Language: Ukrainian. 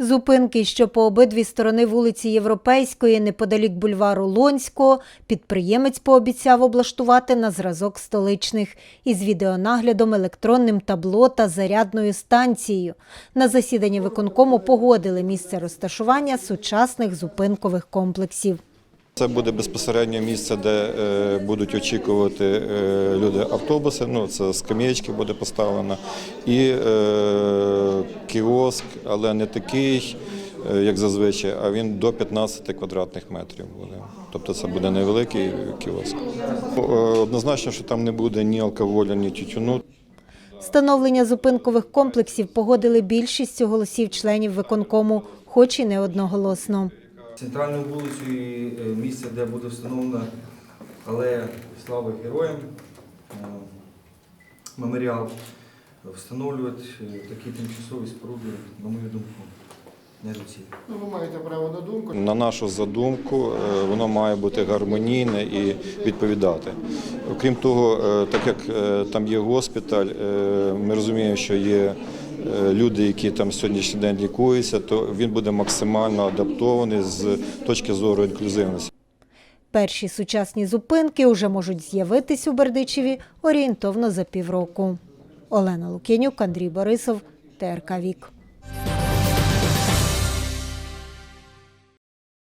Зупинки, що по обидві сторони вулиці Європейської, неподалік бульвару Лонського, підприємець пообіцяв облаштувати на зразок столичних із відеонаглядом, електронним табло та зарядною станцією. На засіданні виконкому погодили місце розташування сучасних зупинкових комплексів. Це буде безпосередньо місце, де е, будуть очікувати е, люди автобуси. Ну це скам'ячки буде поставлено, і е, кіоск, але не такий, як зазвичай, а він до 15 квадратних метрів буде. Тобто це буде невеликий кіоск. Однозначно, що там не буде ні алкоголю, ні тютюну. Встановлення зупинкових комплексів погодили більшістю голосів членів виконкому, хоч і не одноголосно. Центральною вулицею і, е, місце, де буде встановлена алея слави героям, е, меморіал, встановлювати е, такі тимчасові споруди, на мою думку, недоцільно. Ну, ви маєте право на думку. На нашу задумку, е, воно має бути гармонійне і відповідати. Окрім того, так як там є госпіталь, ми розуміємо, що є люди, які там сьогоднішній день лікуються, то він буде максимально адаптований з точки зору інклюзивності. Перші сучасні зупинки вже можуть з'явитись у Бердичеві орієнтовно за півроку. Олена Лук'янюк, Андрій Борисов, ТРК Вік.